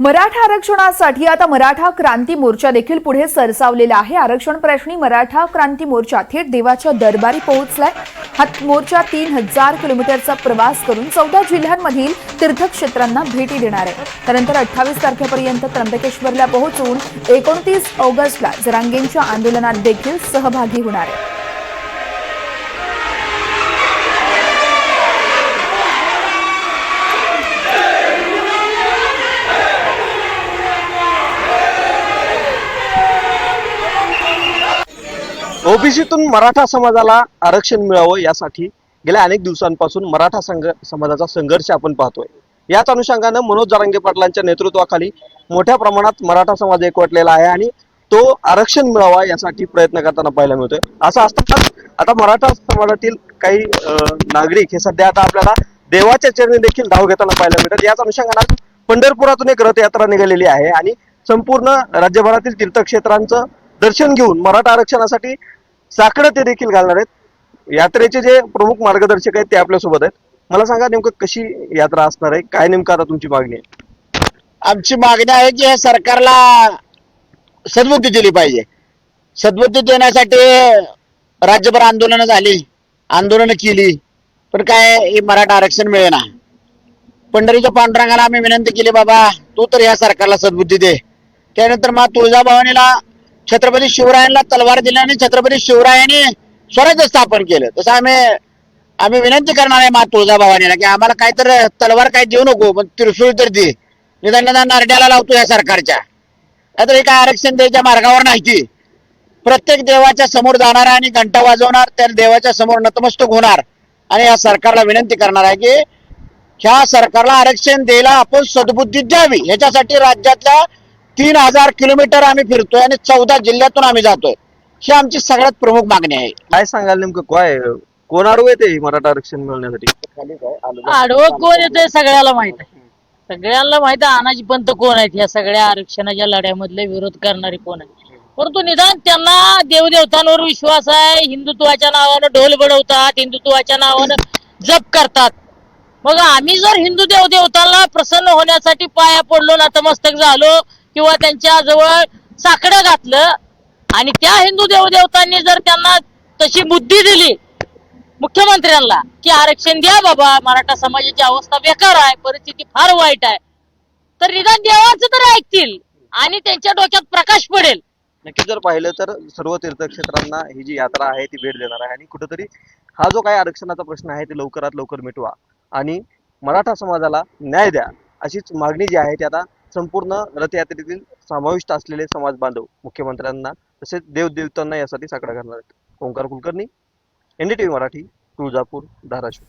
मराठा आरक्षणासाठी आता मराठा क्रांती मोर्चा देखील पुढे सरसावलेला आहे. आरक्षण प्रश्नी मराठा क्रांती मोर्चा थेट देवाच्या दरबारी पोहोचलाय. हा मोर्चा तीन हजार किलोमीटरचा प्रवास करून चौदा जिल्ह्यांमधील तीर्थक्षेत्रांना भेटी देणार आहे. त्यानंतर अठ्ठावीस तारखेपर्यंत त्र्यंबकेश्वरला पोहोचून एकोणतीस ऑगस्टला जरांगेंच्या आंदोलनात देखील सहभागी होणार आहे. ओबीसीतून मराठा समाजाला आरक्षण मिळावं यासाठी गेल्या अनेक दिवसांपासून मराठा संघ समाजाचा संघर्ष आपण पाहतोय. याच अनुषंगानं मनोज जारंगे पाटलांच्या नेतृत्वाखाली मोठ्या प्रमाणात मराठा समाज एकवटलेला आहे आणि तो आरक्षण मिळावा यासाठी प्रयत्न करताना पाहायला मिळतोय. असं असतानाच आता मराठा समाजातील काही नागरिक हे सध्या आता आपल्याला देवाच्या चरणी देखील धाव घेताना पाहायला मिळतात. याच अनुषंगानं पंढरपुरातून एक रथयात्रा निघालेली आहे आणि संपूर्ण राज्यभरातील तीर्थक्षेत्रांचं दर्शन घेऊन मराठा आरक्षणासाठी साकडं ते देखील घालणार आहेत. यात्रेचे जे प्रमुख मार्गदर्शक आहेत ते आपल्यासोबत आहेत. मला सांगा नेमकं कशी यात्रा असणार आहे? काय नेमकं आता तुमची मागणी आहे? आमची मागणी आहे की या सरकारला सद्बुद्धी दिली पाहिजे. सद्बुद्धी देण्यासाठी राज्यभर आंदोलनं झाली. आंदोलनं केली. पण काय हे मराठा आरक्षण मिळेना. पंढरीच्या पांडुरंगाला आम्ही विनंती केली बाबा तू तर या सरकारला सद्बुद्धी दे. त्यानंतर मग तुळजाभवानीला छत्रपती शिवरायांना तलवार दिल्याने आणि छत्रपती शिवरायांनी स्वराज्य स्थापन केलं. तसं आम्ही आम्ही विनंती करणार आहे मा तुळजाभवानीला की आम्हाला काय तर तलवार काय देऊ नको पण त्रिशूळ तर दे. निदान निदान नारड्याला लावतो या सरकारच्या. नाहीतर हे काय आरक्षण द्यायच्या मार्गावर नाही. ती प्रत्येक देवाच्या समोर जाणार आणि घंटा वाजवणार त्या देवाच्या समोर नतमस्तक होणार. आणि या सरकारला विनंती करणार आहे की ह्या सरकारला आरक्षण द्यायला आपण सद्बुद्धी द्यावी. ह्याच्यासाठी राज्यातल्या तीन हजार किलोमीटर आम्ही फिरतोय आणि चौदा जिल्ह्यातून आम्ही जातोय. ही आमची सगळ्यात प्रमुख मागणी आहे. काय सांगाल नेमकं? काय कोण आडवं येते मराठा आरक्षण मिळवण्यासाठी? आडवं कोण येतंय सगळ्याला माहीत आहे. सगळ्यांना माहीत आहे अनाजी पंत कोण आहेत या सगळ्या आरक्षणाच्या लढ्यामधले विरोध करणारे कोण आहेत. परंतु निदान त्यांना देवदेवतांवर विश्वास आहे हिंदुत्वाच्या नावानं ढोल बडवतात हिंदुत्वाच्या नावानं जप करतात. मग आम्ही जर हिंदू देवदेवतांना प्रसन्न होण्यासाठी पाया पडलो नतमस्तक झालो किंवा त्यांच्या जवळ साकडं घातलं आणि त्या हिंदू देवदेवतांनी जर त्यांना तशी बुद्धी दिली मुख्यमंत्र्यांना की आरक्षण द्या बाबा मराठा समाजाची अवस्था बेकार आहे परिस्थिती फार वाईट आहे तर निदान देवाचं तर ऐकतील आणि त्यांच्या डोक्यात प्रकाश पडेल. नक्की जर पाहिलं तर सर्व तीर्थक्षेत्रांना ही जी यात्रा आहे ती भेट देणार आहे. आणि कुठेतरी हा जो काही आरक्षणाचा प्रश्न आहे ते लवकरात लवकर मिटवा आणि मराठा समाजाला न्याय द्या अशीच मागणी जी आहे ती आता संपूर्ण रथयात्रेतील समाविष्ट असलेले समाज बांधव मुख्यमंत्र्यांना तसेच देवदेवतांना यासाठी साकडा घालणार आहेत. ओंकार कुलकर्णी एनडीटीव्ही मराठी तुळजापूर धाराशिव.